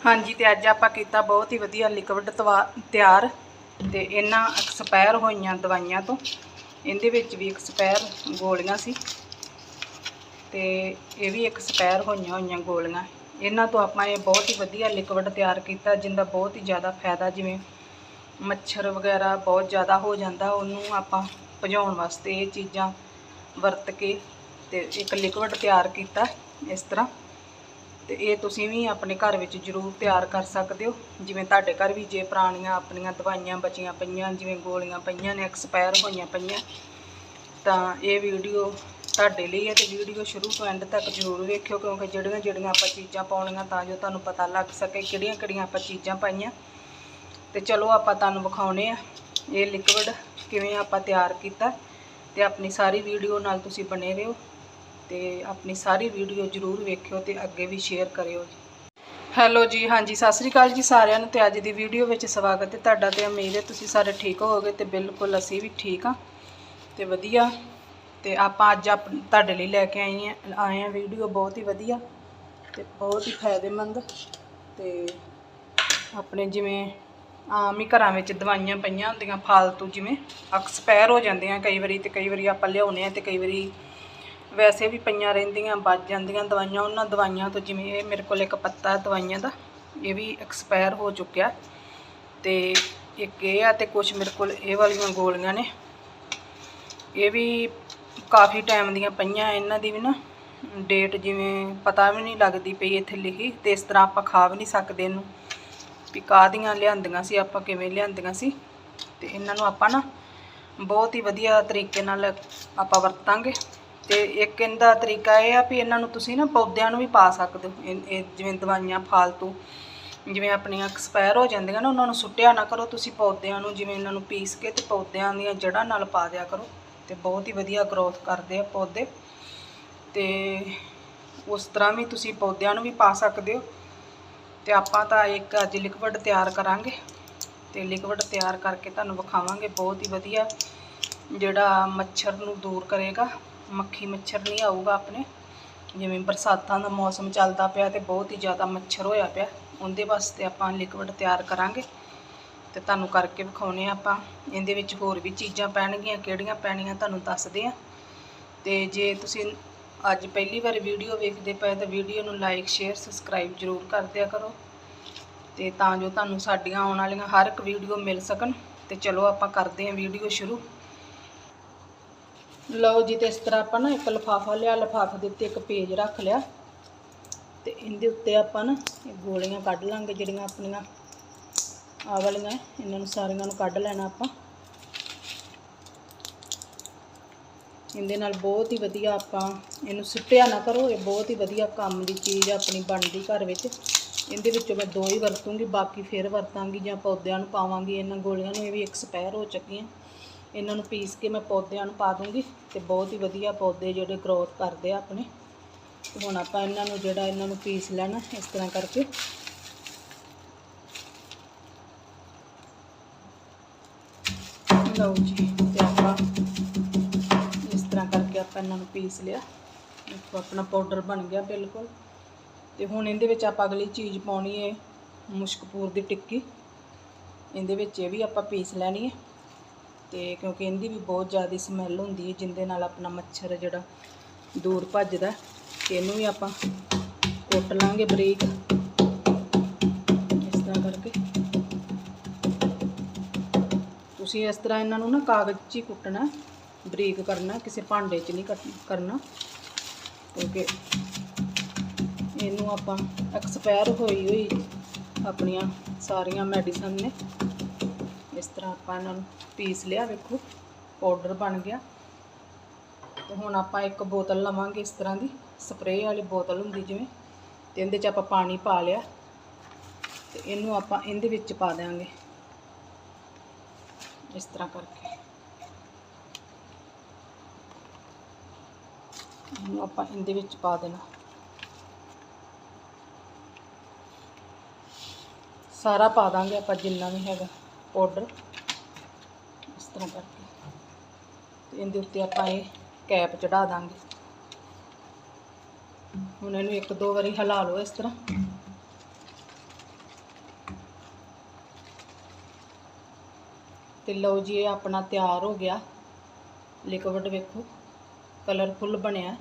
ਹਾਂਜੀ, ਤੇ ਅੱਜ ਆਪਾਂ ਕੀਤਾ ਬਹੁਤ ਹੀ ਵਧੀਆ ਲਿਕਵਿਡ ਤਿਆਰ ਤੇ ਇਹਨਾਂ ਐਕਸਪਾਇਰ ਹੋਈਆਂ ਦਵਾਈਆਂ ਤੋਂ। ਇਹਦੇ ਵਿੱਚ ਵੀ ਐਕਸਪਾਇਰ ਗੋਲੀਆਂ ਸੀ ਤੇ ਇਹ ਵੀ ਐਕਸਪਾਇਰ ਹੋਈਆਂ ਹੋਈਆਂ ਗੋਲੀਆਂ। ਇਹਨਾਂ ਤੋਂ ਆਪਾਂ ਇਹ ਬਹੁਤ ਹੀ ਵਧੀਆ ਲਿਕਵਿਡ ਤਿਆਰ ਕੀਤਾ, ਜਿੰਦਾ ਬਹੁਤ ਹੀ ਜ਼ਿਆਦਾ ਫਾਇਦਾ, ਜਿਵੇਂ ਮੱਛਰ ਵਗੈਰਾ ਬਹੁਤ ਜ਼ਿਆਦਾ ਹੋ ਜਾਂਦਾ, ਉਹਨੂੰ ਆਪਾਂ ਭਜਾਉਣ ਵਾਸਤੇ ਇਹ ਚੀਜ਼ਾਂ ਵਰਤ ਕੇ ਤੇ ਇੱਕ ਲਿਕਵਿਡ ਤਿਆਰ ਕੀਤਾ ਇਸ ਤਰ੍ਹਾਂ। ਤੇ ਇਹ ਤੁਸੀਂ ਵੀ ਆਪਣੇ ਘਰ ਵਿੱਚ ਜ਼ਰੂਰ ਤਿਆਰ ਕਰ ਸਕਦੇ ਹੋ। ਜਿਵੇਂ ਤੁਹਾਡੇ ਘਰ ਵੀ ਜੇ ਪੁਰਾਣੀਆਂ ਆਪਣੀਆਂ ਦਵਾਈਆਂ ਬਚੀਆਂ ਪਈਆਂ, ਜਿਵੇਂ ਗੋਲੀਆਂ ਪਈਆਂ ਨੇ, ਐਕਸਪਾਇਰ ਹੋਈਆਂ ਪਈਆਂ, ਤਾਂ ਇਹ ਵੀਡੀਓ ਤੁਹਾਡੇ ਲਈ ਹੈ ਤੇ ਵੀਡੀਓ ਸ਼ੁਰੂ ਤੋਂ ਐਂਡ ਤੱਕ ਜ਼ਰੂਰ ਵੇਖਿਓ, ਕਿਉਂਕਿ ਜਿਹੜੀਆਂ ਜਿਹੜੀਆਂ ਆਪਾਂ ਚੀਜ਼ਾਂ ਪਾਉਣੀਆਂ ਤਾਂ ਜੋ ਤੁਹਾਨੂੰ ਪਤਾ ਲੱਗ ਸਕੇ ਕਿਹੜੀਆਂ ਕਿਹੜੀਆਂ ਆਪਾਂ ਚੀਜ਼ਾਂ ਪਾਈਆਂ। ਤੇ ਚਲੋ ਆਪਾਂ ਤੁਹਾਨੂੰ ਵਿਖਾਉਨੇ ਆ, ਇਹ ਲਿਕਵਿਡ ਕਿਵੇਂ ਆਪਾਂ ਤਿਆਰ ਕੀਤਾ ਤੇ ਆਪਣੀ ਸਾਰੀ ਵੀਡੀਓ ਨਾਲ ਤੁਸੀਂ ਬਣੇ ਰਹੋ। ਤੇ ਆਪਣੀ ਸਾਰੀ ਵੀਡੀਓ ਜਰੂਰ ਵੇਖਿਓ ਤੇ ਅੱਗੇ ਵੀ ਸ਼ੇਅਰ ਕਰਿਓ ਜੀ। ਹੈਲੋ ਜੀ, ਹਾਂਜੀ, ਸਤਿ ਸ੍ਰੀ ਅਕਾਲ ਜੀ ਸਾਰਿਆਂ ਨੂੰ ਤੇ ਅੱਜ ਦੀ ਵੀਡੀਓ ਵਿੱਚ ਸਵਾਗਤ ਹੈ ਤੁਹਾਡਾ ਤੇ ਉਮੀਦ ਹੈ ਤੁਸੀਂ ਸਾਰੇ ਠੀਕ ਹੋਵੋਗੇ ਤੇ ਬਿਲਕੁਲ ਅਸੀਂ ਵੀ ਠੀਕ ਆ ਤੇ ਵਧੀਆ। ਤੇ ਆਪਾਂ ਅੱਜ ਆਪ, ਤੁਹਾਡੇ ਲਈ ਲੈ ਕੇ ਆਏ ਆ ਆਏ ਆ ਵੀਡੀਓ ਬਹੁਤ ਹੀ ਵਧੀਆ ਤੇ ਬਹੁਤ ਹੀ ਫਾਇਦੇਮੰਦ ਤੇ ਆਪਣੇ ਜਿਵੇਂ ਆਮ ਹੀ ਘਰਾਂ ਵਿੱਚ ਦਵਾਈਆਂ ਪਈਆਂ ਹੁੰਦੀਆਂ ਫਾਲਤੂ ਜਿਵੇਂ ਐਕਸਪਾਇਰ ਹੋ ਜਾਂਦੀਆਂ ਕਈ ਵਾਰੀ ਤੇ ਕਈ ਵਾਰੀ ਆਪਾਂ ਲਿਆਉਨੇ ਆ ਤੇ ਕਈ ਵਾਰੀ ਵੈਸੇ ਵੀ ਪਈਆਂ ਰਹਿੰਦੀਆਂ ਬਚ ਜਾਂਦੀਆਂ ਦਵਾਈਆਂ, ਉਹਨਾਂ ਦਵਾਈਆਂ ਤੋਂ ਜਿਵੇਂ ਇਹ ਮੇਰੇ ਕੋਲ ਇੱਕ ਪੱਤਾ ਦਵਾਈਆਂ ਦਾ, ਇਹ ਵੀ ਐਕਸਪਾਇਰ ਹੋ ਚੁੱਕਿਆ। ਤੇ ਇੱਕ ਇਹ ਆ ਤੇ ਕੁਝ ਮੇਰੇ ਕੋਲ ਇਹ ਵਾਲੀਆਂ ਗੋਲੀਆਂ ਨੇ। ਇਹ ਵੀ ਕਾਫੀ ਟਾਈਮ ਦੀਆਂ ਪਈਆਂ, ਇਹਨਾਂ ਦੀ ਵੀ ਨਾ ਡੇਟ ਜਿਵੇਂ ਪਤਾ ਵੀ ਨਹੀਂ ਲੱਗਦੀ ਪਈ ਇੱਥੇ ਲਿਖੀ, ਤੇ ਇਸ ਤਰ੍ਹਾਂ ਆਪਾਂ ਖਾ ਵੀ ਨਹੀਂ ਸਕਦੇ ਇਹਨੂੰ। ਵੀ ਕਾਹਦੀਆਂ ਲਿਆਂਦੀਆਂ ਸੀ, ਆਪਾਂ ਕਿਵੇਂ ਲਿਆਂਦੀਆਂ ਸੀ। ਤੇ ਇਹਨਾਂ ਨੂੰ ਆਪਾਂ ਨਾ ਬਹੁਤ ਹੀ ਵਧੀਆ ਤਰੀਕੇ ਨਾਲ ਆਪਾਂ ਵਰਤਾਂਗੇ। ਤੇ ਇੱਕ ਇਹਦਾ ਤਰੀਕਾ ਇਹ ਆ ਵੀ ਇਹਨਾਂ ਨੂੰ ਤੁਸੀਂ ਨਾ ਪੌਦਿਆਂ ਨੂੰ ਵੀ ਪਾ ਸਕਦੇ ਹੋ। ਇਹ- ਜਿਵੇਂ ਦਵਾਈਆਂ ਫਾਲਤੂ, ਜਿਵੇਂ ਆਪਣੀਆਂ ਐਕਸਪਾਇਰ ਹੋ ਜਾਂਦੀਆਂ ਨਾ, ਉਹਨਾਂ ਨੂੰ ਸੁੱਟਿਆ ਨਾ ਕਰੋ। ਤੁਸੀਂ ਪੌਦਿਆਂ ਨੂੰ ਜਿਵੇਂ ਇਹਨਾਂ ਨੂੰ ਪੀਸ ਕੇ ਤੇ ਪੌਦਿਆਂ ਦੀਆਂ ਜੜ੍ਹਾਂ ਨਾਲ ਪਾ ਦਿਆ ਕਰੋ ਤੇ ਬਹੁਤ ਹੀ ਵਧੀਆ ਗਰੋਥ ਕਰਦੇ ਆ ਪੌਦੇ। ਤੇ ਉਸ ਤਰ੍ਹਾਂ ਵੀ ਤੁਸੀਂ ਪੌਦਿਆਂ ਨੂੰ ਵੀ ਪਾ ਸਕਦੇ ਹੋ। ਤੇ ਆਪਾਂ ਤਾਂ ਇੱਕ ਅੱਜ ਲਿਕਵਿਡ ਤਿਆਰ ਕਰਾਂਗੇ ਤੇ ਲਿਕਵਿਡ ਤਿਆਰ ਕਰਕੇ ਤੁਹਾਨੂੰ ਵਿਖਾਵਾਂਗੇ। ਬਹੁਤ ਹੀ ਵਧੀਆ ਜਿਹੜਾ ਮੱਛਰ ਨੂੰ ਦੂਰ ਕਰੇਗਾ। ਮੱਖੀ ਮੱਛਰ ਨਹੀਂ ਆਊਗਾ ਆਪਣੇ। ਜਿਵੇਂ ਬਰਸਾਤਾਂ ਦਾ ਮੌਸਮ ਚੱਲਦਾ ਪਿਆ ਤੇ ਬਹੁਤ ਹੀ ਜ਼ਿਆਦਾ ਮੱਛਰ ਹੋਇਆ ਪਿਆ, ਉਹਦੇ ਵਾਸਤੇ ਆਪਾਂ ਲਿਕਵਿਡ ਤਿਆਰ ਕਰਾਂਗੇ। ਤੇ ਤੁਹਾਨੂੰ ਕਰਕੇ ਵਿਖਾਉਨੇ ਆ ਆਪਾਂ। ਇਹਦੇ ਵਿੱਚ ਹੋਰ ਵੀ ਚੀਜ਼ਾਂ ਪੈਣਗੀਆਂ, ਕਿਹੜੀਆਂ ਪੈਣੀਆਂ ਤੁਹਾਨੂੰ ਦੱਸਦੇ ਆ। ਤੇ ਜੇ ਤੁਸੀਂ ਅੱਜ ਪਹਿਲੀ ਵਾਰ ਵੀਡੀਓ ਵੇਖਦੇ ਪਏ ਤਾਂ ਵੀਡੀਓ ਨੂੰ ਲਾਈਕ ਸ਼ੇਅਰ ਸਬਸਕ੍ਰਾਈਬ ਜ਼ਰੂਰ ਕਰ ਦਿਆ ਕਰੋ। ਤੇ ਤਾਂ ਜੋ ਤੁਹਾਨੂੰ ਸਾਡੀਆਂ ਆਉਣ ਵਾਲੀਆਂ ਹਰ ਇੱਕ ਵੀਡੀਓ ਮਿਲ ਸਕਣ। ਤੇ ਚਲੋ ਆਪਾਂ ਕਰਦੇ ਹਾਂ ਵੀਡੀਓ ਸ਼ੁਰੂ। ਲਓ ਜੀ ਤੇ ਇਸ ਤਰ੍ਹਾਂ ਆਪਾਂ ਨਾ ਇੱਕ ਲਫਾਫਾ ਲਿਆ, ਲਫਾਫੇ ਦੇ ਉੱਤੇ ਇੱਕ ਪੇਜ ਰੱਖ ਲਿਆ। ਤੇ ਇਹਦੇ ਉੱਤੇ ਆਪਾਂ ਨਾ ਇਹ ਗੋਲੀਆਂ ਕੱਢ ਲਾਂਗੇ ਜਿਹੜੀਆਂ ਆਪਣੀਆਂ ਆ ਵਾਲੀਆਂ, ਇਹਨਾਂ ਨੂੰ ਸਾਰੀਆਂ ਨੂੰ ਕੱਢ ਲੈਣਾ ਆਪਾਂ। ਇਹਦੇ ਨਾਲ ਬਹੁਤ ਹੀ ਵਧੀਆ ਆਪਾਂ ਇਹਨੂੰ ਸੁੱਟਿਆ ਨਾ ਕਰੋ, ਇਹ ਬਹੁਤ ਹੀ ਵਧੀਆ ਕੰਮ ਦੀ ਚੀਜ਼ ਆਪਣੀ ਬਣਦੀ ਘਰ ਵਿੱਚ। ਇਹਦੇ ਵਿੱਚੋਂ ਮੈਂ ਦੋ ਹੀ ਵਰਤੂੰਗੀ, ਬਾਕੀ ਫਿਰ ਵਰਤਾਂਗੀ ਜਾਂ ਪੌਦਿਆਂ ਨੂੰ ਪਾਵਾਂਗੀ, ਇਹਨਾਂ ਗੋਲੀਆਂ ਨੂੰ, ਇਹ ਵੀ ਐਕਸਪਾਇਰ ਹੋ ਚੁੱਕੀਆਂ। ਇਹਨਾਂ ਨੂੰ ਪੀਸ ਕੇ ਮੈਂ ਪੌਦਿਆਂ ਨੂੰ ਪਾ ਦੂੰਗੀ ਤੇ ਬਹੁਤ ਹੀ ਵਧੀਆ ਪੌਦੇ ਜਿਹੜੇ ਗਰੋਥ ਕਰਦੇ ਆ ਆਪਣੇ। ਤੇ ਹੁਣ ਆਪਾਂ ਇਹਨਾਂ ਨੂੰ ਜਿਹੜਾ ਇਹਨਾਂ ਨੂੰ ਪੀਸ ਲੈਣਾ, ਇਸ ਤਰ੍ਹਾਂ ਕਰਕੇ। ਲਓ ਜੀ, ਤੇ ਆਪਾਂ ਇਸ ਤਰ੍ਹਾਂ ਕਰਕੇ ਆਪਾਂ ਇਹਨਾਂ ਨੂੰ ਪੀਸ ਲਿਆ। ਦੇਖੋ ਆਪਣਾ ਪਾਊਡਰ ਬਣ ਗਿਆ ਬਿਲਕੁਲ। ਤੇ ਹੁਣ ਇਹਦੇ ਵਿੱਚ ਆਪਾਂ ਅਗਲੀ ਚੀਜ਼ ਪਾਉਣੀ ਹੈ ਮੁਸ਼ਕਪੂਰ ਦੀ ਟਿੱਕੀ। ਇਹਦੇ ਵਿੱਚ ਇਹ ਵੀ ਆਪਾਂ ਪੀਸ ਲੈਣੀ ਹੈ ਤੇ ਕਿਉਂਕਿ ਇਹਦੀ ਵੀ ਬਹੁਤ ਜ਼ਿਆਦਾ ਸਮੈਲ ਹੁੰਦੀ ਹੈ, ਜਿੰਦੇ ਨਾਲ ਆਪਣਾ ਮੱਛਰ ਜਿਹੜਾ ਦੂਰ ਭੱਜਦਾ ਤੇ ਇਹਨੂੰ ਵੀ ਆਪਾਂ ਕੁੱਟ ਲਾਂਗੇ ਬਰੀਕ। ਇਸ ਤਰ੍ਹਾਂ ਕਰਕੇ। ਤੁਸੀਂ ਇਸ ਤਰ੍ਹਾਂ ਇਹਨਾਂ ਨੂੰ ਨਾ ਕਾਗਜ਼ 'ਚ ਹੀ ਕੁੱਟਣਾ ਬਰੀਕ ਕਰਨਾ ਕਿਸੇ ਭਾਂਡੇ 'ਚ ਨਹੀਂ ਕੱਟ- ਕਰਨਾ। ਕਿਉਂਕਿ ਇਹਨੂੰ ਆਪਾਂ ਐਕਸਪਾਇਰ ਹੋਈ ਹੋਈ ਆਪਣੀਆਂ ਸਾਰੀਆਂ ਮੈਡੀਸਨ ਨੇ। ਇਸ ਤਰ੍ਹਾਂ ਆਪਾਂ ਇਹਨਾਂ ਨੂੰ ਪੀਸ ਲਿਆ, ਵੇਖੋ ਪਾਊਡਰ ਬਣ ਗਿਆ। ਤੇ ਹੁਣ ਆਪਾਂ ਇੱਕ ਬੋਤਲ ਲਵਾਂਗੇ ਇਸ ਤਰ੍ਹਾਂ ਦੀ ਸਪਰੇਅ ਵਾਲੀ ਬੋਤਲ ਹੁੰਦੀ ਜਿਵੇਂ, ਤੇ ਇਹਦੇ 'ਚ ਆਪਾਂ ਪਾਣੀ ਪਾ ਲਿਆ। ਤੇ ਇਹਨੂੰ ਆਪਾਂ ਇਹਦੇ ਵਿੱਚ ਪਾ ਦਿਆਂਗੇ। ਇਸ ਤਰ੍ਹਾਂ ਕਰਕੇ। ਇਹਨੂੰ ਆਪਾਂ ਇਹਦੇ ਵਿੱਚ ਪਾ ਦੇਣਾ। ਸਾਰਾ ਪਾ ਦਾਂਗੇ ਆਪਾਂ, ਜਿੰਨਾ ਵੀ ਹੈਗਾ। ਪਾਊਡਰ ਇਸ ਤਰ੍ਹਾਂ ਕਰਕੇ। ਤੇ ਇਹਦੇ ਉੱਤੇ ਆਪਾਂ ਇਹ ਕੈਪ ਚੜਾ ਦਾਂਗੇ। ਹੁਣ ਇਹਨੂੰ ਇੱਕ ਦੋ ਵਾਰੀ ਹਿਲਾ ਲਓ ਇਸ ਤਰ੍ਹਾਂ। ਤੇ ਲਓ ਜੀ, ਇਹ ਆਪਣਾ ਤਿਆਰ ਹੋ ਗਿਆ। ਲਿਕਵਿਡ ਵੇਖੋ, ਕਲਰਫੁੱਲ ਬਣਿਆ।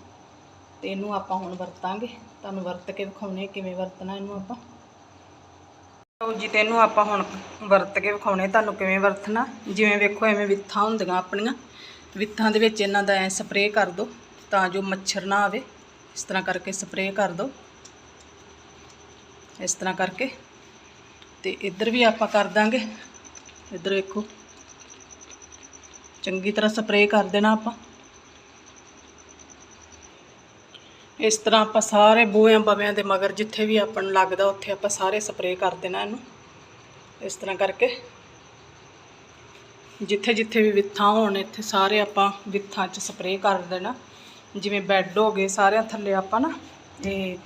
ਤੇ ਇਹਨੂੰ ਆਪਾਂ ਹੁਣ ਵਰਤਾਂਗੇ। ਤੁਹਾਨੂੰ ਵਰਤ ਕੇ ਵਿਖਾਉਣੇ ਕਿਵੇਂ ਵਰਤਣਾ ਇਹਨੂੰ ਆਪਾਂ। ਲਓ ਜੀ, ਤੈਨੂੰ ਆਪਾਂ ਹੁਣ ਵਰਤ ਕੇ ਵਿਖਾਉਣੇ ਤੁਹਾਨੂੰ ਕਿਵੇਂ ਵਰਤਣਾ, ਜਿਵੇਂ ਵੇਖੋ ਐਵੇਂ ਵਿੱਥਾਂ ਹੁੰਦੀਆਂ ਆਪਣੀਆਂ, ਵਿੱਥਾਂ ਦੇ ਵਿੱਚ ਇਹਨਾਂ ਦਾ ਐ ਸਪਰੇਅ ਕਰ ਦਿਓ ਤਾਂ ਜੋ ਮੱਛਰ ਨਾ ਆਵੇ, ਇਸ ਤਰ੍ਹਾਂ ਕਰਕੇ ਸਪਰੇਅ ਕਰ ਦਿਓ ਇਸ ਤਰ੍ਹਾਂ ਕਰਕੇ, ਤੇ ਇੱਧਰ ਵੀ ਆਪਾਂ ਕਰ ਦਾਂਗੇ, ਇੱਧਰ ਵੇਖੋ, ਚੰਗੀ ਤਰ੍ਹਾਂ ਸਪਰੇਅ ਕਰ ਦੇਣਾ ਆਪਾਂ। ਇਸ ਤਰ੍ਹਾਂ ਆਪਾਂ ਸਾਰੇ ਬੂਹਿਆਂ ਬਵਿਆਂ ਦੇ ਮਗਰ ਜਿੱਥੇ ਵੀ ਆਪਾਂ ਨੂੰ ਲੱਗਦਾ, ਉੱਥੇ ਆਪਾਂ ਸਾਰੇ ਸਪਰੇਅ ਕਰ ਦੇਣਾ ਇਹਨੂੰ। ਇਸ ਤਰ੍ਹਾਂ ਕਰਕੇ। ਜਿੱਥੇ ਜਿੱਥੇ ਵੀ ਵਿੱਥਾਂ ਹੋਣ, ਇੱਥੇ ਸਾਰੇ ਆਪਾਂ ਵਿੱਥਾਂ 'ਚ ਸਪਰੇਅ ਕਰ ਦੇਣਾ। ਜਿਵੇਂ ਬੈੱਡ ਹੋ ਗਏ, ਸਾਰਿਆਂ ਥੱਲੇ ਆਪਾਂ ਨਾ ਇਹ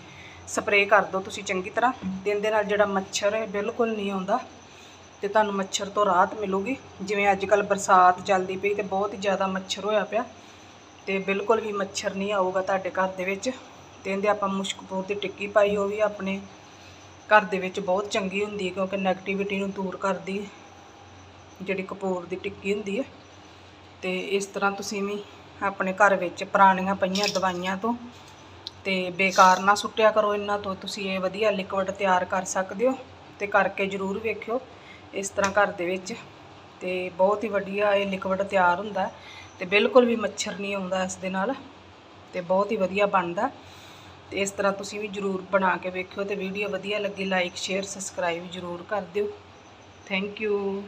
ਸਪਰੇਅ ਕਰ ਦਿਓ ਤੁਸੀਂ ਚੰਗੀ ਤਰ੍ਹਾਂ। ਦਿਨ ਦੇ ਨਾਲ ਜਿਹੜਾ ਮੱਛਰ ਹੈ, ਬਿਲਕੁਲ ਨਹੀਂ ਆਉਂਦਾ। ਤੇ ਤੁਹਾਨੂੰ ਮੱਛਰ ਤੋਂ ਰਾਹਤ ਮਿਲੂਗੀ। ਜਿਵੇਂ ਅੱਜ ਕੱਲ ਬਰਸਾਤ ਚੱਲਦੀ ਪਈ ਤੇ ਬਹੁਤ ਹੀ ਜ਼ਿਆਦਾ ਮੱਛਰ ਹੋਇਆ ਪਿਆ। ਤੇ ਬਿਲਕੁਲ ਵੀ ਮੱਛਰ ਨਹੀਂ ਆਊਗਾ ਤੁਹਾਡੇ ਘਰ ਦੇ ਵਿੱਚ। ਤੇ ਇਹਦੇ ਆਪਾਂ ਮੁਸ਼ਕਪੂਰ ਦੀ ਟਿੱਕੀ ਪਾਈ, ਉਹ ਵੀ ਆਪਣੇ ਘਰ ਦੇ ਵਿੱਚ ਬਹੁਤ ਚੰਗੀ ਹੁੰਦੀ ਹੈ, ਕਿਉਂਕਿ ਨੈਗੇਟਿਵਿਟੀ ਨੂੰ ਦੂਰ ਕਰਦੀ ਜਿਹੜੀ ਕਪੂਰ ਦੀ ਟਿੱਕੀ ਹੁੰਦੀ ਹੈ। ਤੇ ਇਸ ਤਰ੍ਹਾਂ ਤੁਸੀਂ ਵੀ ਆਪਣੇ ਘਰ ਵਿੱਚ ਪੁਰਾਣੀਆਂ ਪਈਆਂ ਦਵਾਈਆਂ ਤੋਂ ਤੇ ਬੇਕਾਰ ਨਾ ਸੁੱਟਿਆ ਕਰੋ ਇਹਨਾਂ ਤੋਂ। ਤੁਸੀਂ ਇਹ ਵਧੀਆ ਲਿਕਵਿਡ ਤਿਆਰ ਕਰ ਸਕਦੇ ਹੋ ਤੇ ਕਰਕੇ ਜ਼ਰੂਰ ਵੇਖਿਓ ਇਸ ਤਰ੍ਹਾਂ ਘਰ ਦੇ ਵਿੱਚ। ਤੇ ਬਹੁਤ ਹੀ ਵਧੀਆ ਇਹ ਲਿਕਵਿਡ ਤਿਆਰ ਹੁੰਦਾ ਤੇ ਬਿਲਕੁਲ ਵੀ ਮੱਛਰ ਨਹੀਂ ਆਉਂਦਾ ਇਸ ਦੇ ਨਾਲ ਤੇ ਬਹੁਤ ਹੀ ਵਧੀਆ ਬਣਦਾ। ਤੇ ਇਸ ਤਰ੍ਹਾਂ ਤੁਸੀਂ ਵੀ ਜ਼ਰੂਰ ਬਣਾ ਕੇ ਵੇਖਿਓ ਤੇ ਵੀਡੀਓ ਵਧੀਆ ਲੱਗੀ ਲਾਈਕ ਸ਼ੇਅਰ ਸਬਸਕ੍ਰਾਈਬ ਜ਼ਰੂਰ ਕਰ ਦਿਓ। Thank you